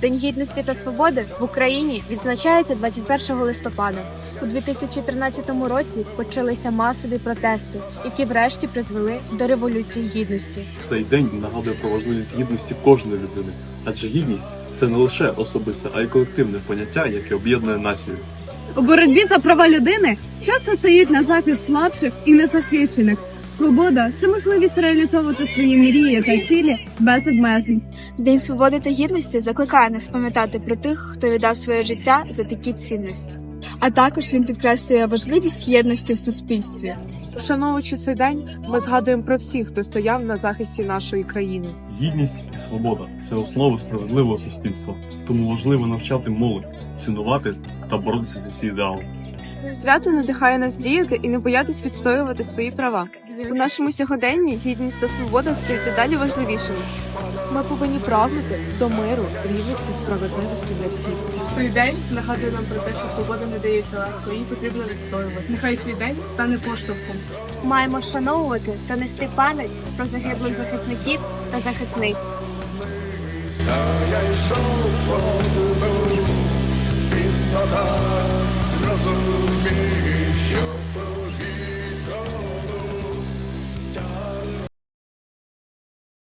День гідності та свободи в Україні відзначається 21 листопада. У 2013 році почалися масові протести, які врешті призвели до революції гідності. Цей день нагадує про важливість гідності кожної людини, адже гідність це не лише особисте, а й колективне поняття, яке об'єднує націю. У боротьбі за права людини часто стають на захист слабших і незахищених. Свобода це можливість реалізовувати свої мрії та цілі без обмежень. День свободи та гідності закликає нас пам'ятати про тих, хто віддав своє життя за такі цінності. А також він підкреслює важливість єдності в суспільстві. Вшановуючи цей день, ми згадуємо про всіх, хто стояв на захисті нашої країни. Гідність і свобода це основи справедливого суспільства, тому важливо навчати молодь, цінувати та боротися за ці ідеали. Свято надихає нас діяти і не боятись відстоювати свої права. У нашому сьогоденні гідність та свобода стають дедалі важливішими. Ми повинні прагнути до миру, рівності, справедливості для всіх. Цей день нагадує нам про те, що свобода не дається легко, її потрібно відстоювати. Нехай цей день стане поштовхом. Маємо вшановувати та нести пам'ять про загиблих захисників та захисниць. Я йшов по піснота